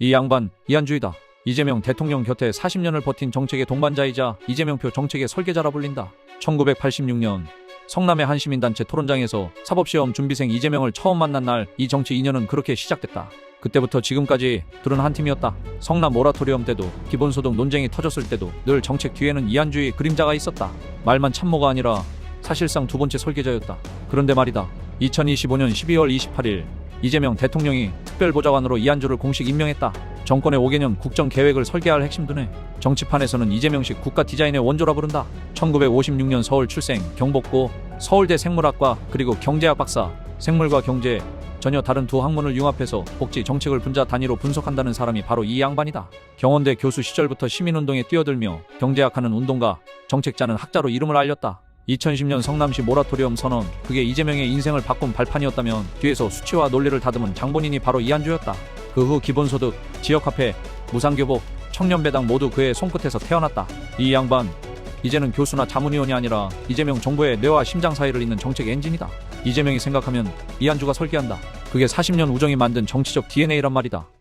이 양반 이한주이다. 이재명 대통령 곁에 40년을 버틴 정책의 동반자이자 이재명표 정책의 설계자라 불린다. 1986년 성남의 한 시민단체 토론장에서 사법시험 준비생 이재명을 처음 만난 날 이 정치 인연은 그렇게 시작됐다. 그때부터 지금까지 둘은 한 팀이었다. 성남 모라토리엄 때도 기본소득 논쟁이 터졌을 때도 늘 정책 뒤에는 이한주의 그림자가 있었다. 말만 참모가 아니라 사실상 두 번째 설계자였다. 그런데 말이다. 2025년 12월 28일 이재명 대통령이 특별보좌관으로 이한주를 공식 임명했다. 정권의 5개년 국정 계획을 설계할 핵심두네. 정치판에서는 이재명식 국가 디자인의 원조라 부른다. 1956년 서울 출생, 경복고, 서울대 생물학과 그리고 경제학 박사, 생물과 경제 전혀 다른 두 학문을 융합해서 복지 정책을 분자 단위로 분석한다는 사람이 바로 이 양반이다. 경원대 교수 시절부터 시민운동에 뛰어들며 경제학하는 운동가, 정책자는 학자로 이름을 알렸다. 2010년 성남시 모라토리엄 선언, 그게 이재명의 인생을 바꾼 발판이었다면 뒤에서 수치와 논리를 다듬은 장본인이 바로 이한주였다. 그 후 기본소득, 지역화폐, 무상교복, 청년배당 모두 그의 손끝에서 태어났다. 이 양반, 이제는 교수나 자문위원이 아니라 이재명 정부의 뇌와 심장 사이를 잇는 정책 엔진이다. 이재명이 생각하면 이한주가 설계한다. 그게 40년 우정이 만든 정치적 DNA란 말이다.